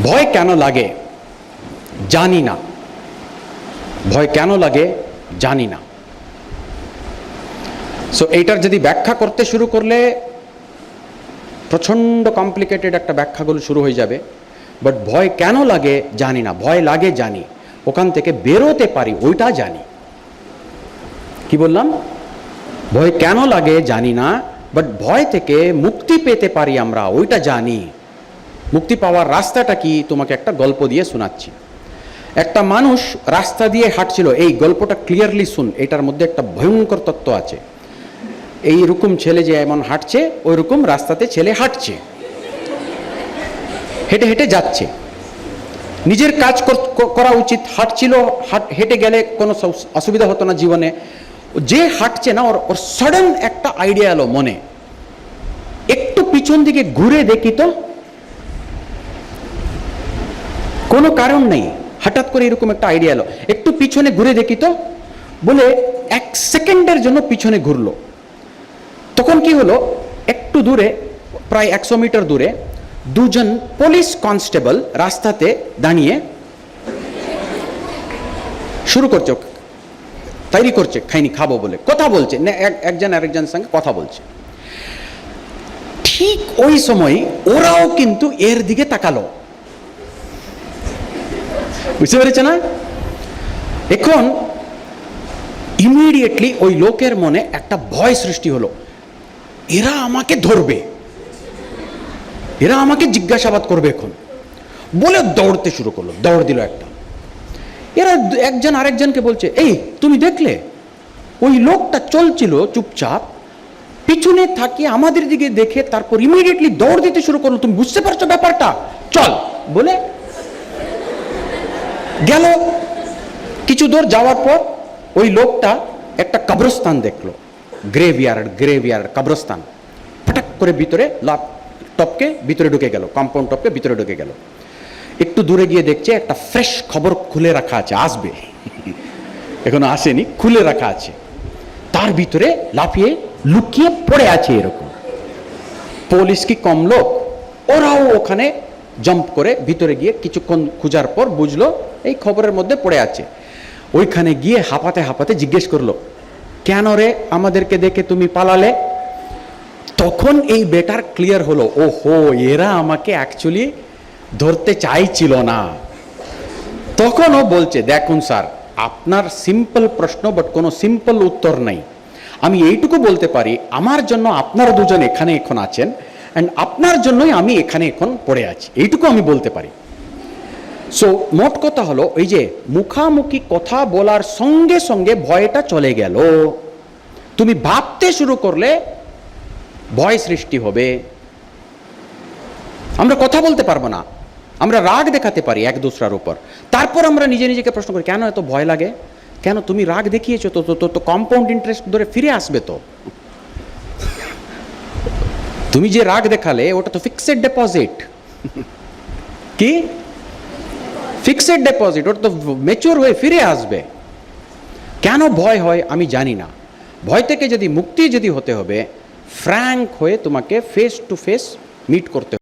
ভয় কেন লাগে? জানি না। ভয় কেন লাগে? জানি না। সো এইটার যদি ব্যাখ্যা করতে শুরু করলে প্রচণ্ড কমপ্লিকেটেড একটা ব্যাখ্যাগুলো শুরু হয়ে যাবে। বাট ভয় কেন লাগে? জানি না। ভয় লাগে, জানি। ওখান থেকে বেরোতে পারি, ওইটা জানি। কি বললাম? ভয় কেন লাগে? জানি না। বাট ভয় থেকে মুক্তি পেতে পারি আমরা, ওইটা জানি। মুক্তি পাওয়ার রাস্তাটা কি তোমাকে একটা গল্প দিয়ে শোনাচ্ছি। একটা মানুষ রাস্তা দিয়ে হাঁটছিল, এই গল্পটা ক্লিয়ারলি শুন, এটার মধ্যে একটা ভয়ঙ্কর তত্ত্ব আছে। এই রকম ছেলে যে এমন হাঁটছে, ওই রকম রাস্তাতে ছেলে হাঁটছে। হেঁটে হেঁটে যাচ্ছে। নিজের কাজ কর- উচিত, হাঁটছিল, হাট, হেঁটে গেলে কোনো অসুবিধা হতো না জীবনে। যে হাঁটছে না, ওর ওর সাডেন একটা আইডিয়া এলো মনে। একটু পিছন দিকে ঘুরে দেখি তো কোনো কারণ নেই। হঠাৎ করে এরকম একটা আইডিয়া এলো। একটু পিছনে ঘুরে দেখি তো। বলে এক সেকেন্ডের জন্য পিছনে ঘুরলো। তখন কি হলো? একটু দূরে, প্রায় একশো মিটার দূরে, দুজন পুলিশ কনস্টেবল রাস্তাতে দাঁড়িয়ে শুরু করছে। তৈরি করছে, খাইনি, খাব বলে। কথা বলছে। একজন আরেকজনের সঙ্গে কথা বলছে। ঠিক ওই সময় ওরাও কিন্তু এর দিকে তাকালো। বুঝতে পেরেছে না? এখন ইমিডিয়েটলি ওই লোকের মনে একটা ভয় সৃষ্টি হলো। এরা আমাকে ধরবে। এরা আমাকে জিজ্ঞাসাবাদ করবে এখন। বলে দৌড়তে শুরু করল, দৌড় দিল একটা। এরা একজন আরেকজনকে বলছে, এই, তুমি দেখলে? ওই লোকটা চলছিল চুপচাপ, পিছনে থাকি আমাদের দিকে দেখে তারপর ইমিডিয়েটলি দৌড় দিতে শুরু করল। তুমি বুঝতে পারছ ব্যাপারটা? চল। বলে গেল। কিছু দূর যাওয়ার পর ওই লোকটা একটা কবরস্থান দেখল। গ্রেভিয়ার্ড গ্রেভিয়ার্ড কবরস্থান। ফটাক করে ভিতরে লাভ টপকে ভিতরে ঢুকে গেল কম্পাউন্ড টপকে ভিতরে ঢুকে গেল। একটু দূরে গিয়ে দেখছে একটা ফ্রেশ খবর খুলে রাখা আছে, আসবে। এখনও আসেনি, খুলে রাখা আছে। তার ভিতরে লাফিয়ে লুকিয়ে পড়ে আছে এরকম। পুলিশ কি কম লোক? ওরাও ওখানে জাম্প করে ভিতরে গিয়ে কিছুক্ষণ খোঁজার পর বুঝলো এই খবরের মধ্যে পড়ে আছে। ওইখানে গিয়ে হাঁপাতে হাঁপাতে জিজ্ঞেস করল, কেন রে আমাদেরকে দেখে তুমি পালালে? তখন এই বেটার ক্লিয়ার হলো ও হো এরা আমাকে অ্যাকচুয়ালি ধরতে চাইছিল না। তখন ও বলছে, দেখুন স্যার, আপনার সিম্পল প্রশ্ন বাট কোনো সিম্পল উত্তর নাই। আমি এইটুকু বলতে পারি, আমার জন্য আপনারা দুজন এখানে এখন আছেন অ্যান্ড আপনার জন্যই আমি এখানে এখন পড়ে আছি। এইটুকু আমি বলতে পারি। সো মোট কথা হলো, এই যে মুখামুখি কথা বলার সঙ্গে সঙ্গে ভয়টা চলে গেল। তুমি ভাবতে শুরু করলে ভয় সৃষ্টি হবে। আমরা কথা বলতে পারব না। আমরা রাগ দেখাতে পারি এক দুসরার উপর। তারপর আমরা নিজে নিজেকে প্রশ্ন করি, কেন এত ভয় লাগে? কেন তুমি রাগ দেখিয়েছো? তো, তো- তো কম্পাউন্ড ইন্টারেস্ট ধরে ফিরে আসবে তো? তুমি যে রাগ দেখালে, ওটা তো ফিক্সড ডেপোজিট কি? ফিক্সড ডেপোজিট ওটা তো মেচুর হয়ে ফিরে আসবে। কেন ভয় হয় আমি জানি না। ভয় থেকে যদি মুক্তি যদি হতে হবে ফ্র্যাঙ্ক হয়ে তোমাকে ফেস টু ফেস মিট করতে